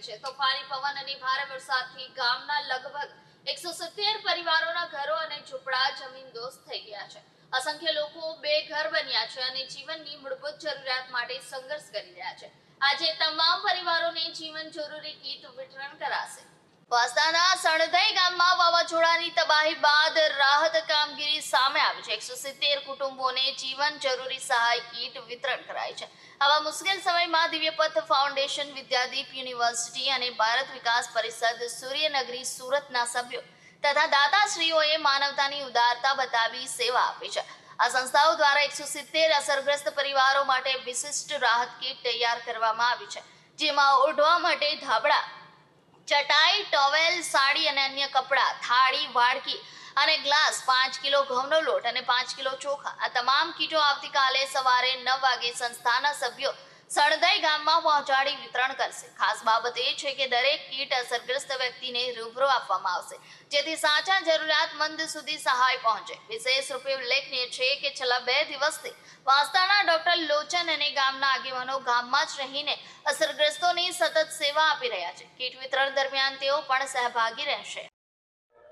છે. તોફાની પવન અને ભારે વરસાદથી ગામના લગભગ એકસો સિત્તેર પરિવારોના ઘરો અને ઝૂંપડા જમીનદોસ્ત થઈ ગયા છે. અસંખ્ય લોકો બે ઘર બન્યા છે અને જીવનની મૂળભૂત જરૂરિયાત માટે સંઘર્ષ કરી રહ્યા છે. આજે તમામ પરિવારોને જીવન જરૂરી કીટ વિતરણ કરાશે. વાસ્તાના સણધઈ ગામમાં વાવાઝોડાની તબાહી બાદ રાહત કામગીરી સામે આવી છે. એકસો સિત્તેર કુટુંબોને જીવન જરૂરી સહાય કીટ વિતરણ કરાય છે. આવા મુશ્કેલ સમયમાં દિવ્યપથ ફાઉન્ડેશન, વિદ્યાદીપ યુનિવર્સિટી અને ભારત વિકાસ પરિષદ સૂર્યનગરી સુરતના સભ્યો તથા દાતાશ્રીઓએ માનવતાની ઉદારતા બતાવી સેવા આપી છે. આ સંસ્થાઓ દ્વારા એકસો સિત્તેર અસરગ્રસ્ત પરિવારો માટે વિશિષ્ટ રાહત કીટ તૈયાર કરવામાં આવી છે, જેમાં ઓઢવા માટે ધાબળા ચટાઈ, ટોવેલ, સાડી અને અન્ય કપડાં, થાળી, વાડકી અને ગ્લાસ, પાંચ કિલો ઘઉંનો લોટ અને પાંચ કિલો ચોખા. આ તમામ કીટો આવતીકાલે સવારે નવ વાગે સંસ્થાના સભ્યો સણદઈ ગામમાં પહોંચાડી વિતરણ કરશે. ખાસ બાબત એ છે કે દરેક કીટ અસરગ્રસ્ત વ્યક્તિને રૂબરૂ આપવામાં આવશે જેથી સાચા જરૂરિયાતમંદ સુધી સહાય પહોંચે. વિશેષ રૂપે ઉલ્લેખનીય છે કે છેલ્લા બે દિવસથી વાસ્તાના ડોક્ટર લોચન અને ગામના આગેવાનો ગામમાં જ રહીને અસરગ્રસ્તોની સતત સેવા આપી રહ્યા છે. કીટ વિતરણ દરમિયાન તેઓ પણ સહભાગી રહેશે.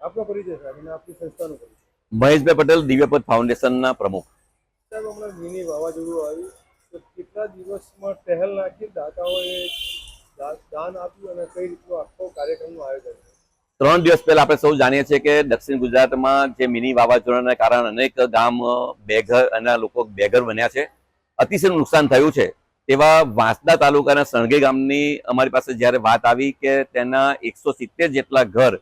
આપનો પરિચય સાહેબ અને આપની સંસ્થાનો પરિચય. મહેશભાઈ પટેલ દિવ્યપદ ફાઉન્ડેશનના પ્રમુખ. સાહેબ હમણાં મિની વાવાઝોડું આવ્યું. કેટલા દિવસમાં પહેલ નાખી દાતાઓએ દાન આપ્યું અને કઈ રીતનું આખો કાર્યક્રમનું આયોજન ત્રણ દિવસ પહેલા આપણે સૌ જાણીએ છીએ કે દક્ષિણ ગુજરાતમાં જે મિની વાવાઝોડાના કારણે અનેક ગામ બેઘર અને લોકો બેઘર બન્યા છે. અતિશય નુકસાન થયું છે. તેવા વાંસદા તાલુકાના સણગી ગામની અમારી પાસે જ્યારે વાત આવી કે તેના એકસો સિત્તેર જેટલા ઘર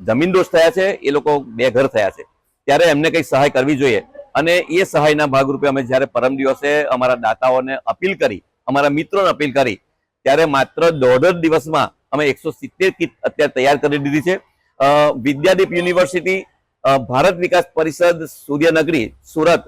જમીનદોષ થયા છે, એ લોકો બેઘર થયા છે. ત્યારે એમને કંઈક સહાય કરવી જોઈએ? અને એ સહાયના ભાગરૂપે અમે જ્યારે પરમ દિવસે અમારા દાતાઓને અપીલ કરી, અમારા મિત્રોને અપીલ કરી, ત્યારે માત્ર દોઢ દિવસમાં અમે એકસો સિત્તેર અત્યારે તૈયાર કરી દીધી છે. વિદ્યાદીપ યુનિવર્સિટી ભારત વિકાસ પરિષદ સૂર્યનગરી, સુરત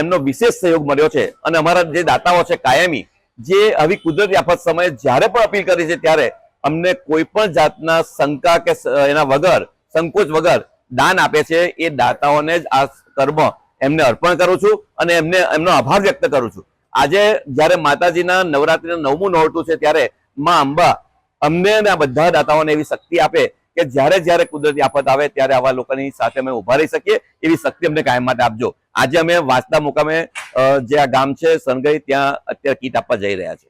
એમનો વિશેષ સહયોગ મળ્યો છે. અને અમારા જે દાતાઓ છે, કાયમી, જે આવી કુદરતી આફત સમયે જ્યારે પણ અપીલ કરી છે, ત્યારે અમને કોઈ પણ જાતના શંકા કે એના વગર, સંકોચ વગર દાન આપે છે. એ દાતાઓને જ આ કર્મ એમને અર્પણ કરું છું અને એમને, એમનો આભાર વ્યક્ત કરું છું. આજે જ્યારે માતાજીના નવરાત્રીનું નવમું નોરતું છે ત્યારે માં અંબા અમને અને આ બધા દાતાઓને એવી શક્તિ આપે કે જ્યારે જ્યારે કુદરતી આફત આવે ત્યારે આવા લોકોની સાથે અમે ઊભા રહી શકીએ, એવી શક્તિ અમને કાયમ માટે આપજો. આજે અમે વાંસદા મુકામે જે આ ગામ છે સનગઈ ત્યાં અત્યારે કીટ આપવા જઈ રહ્યા છે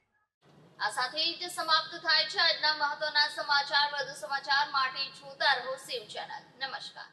આ સાથે જ સમાપ્ત થાય છે આજના મહત્વના સમાચાર. વધુ સમાચાર માટે જોતા રહો સેવ ચેનલ. નમસ્કાર.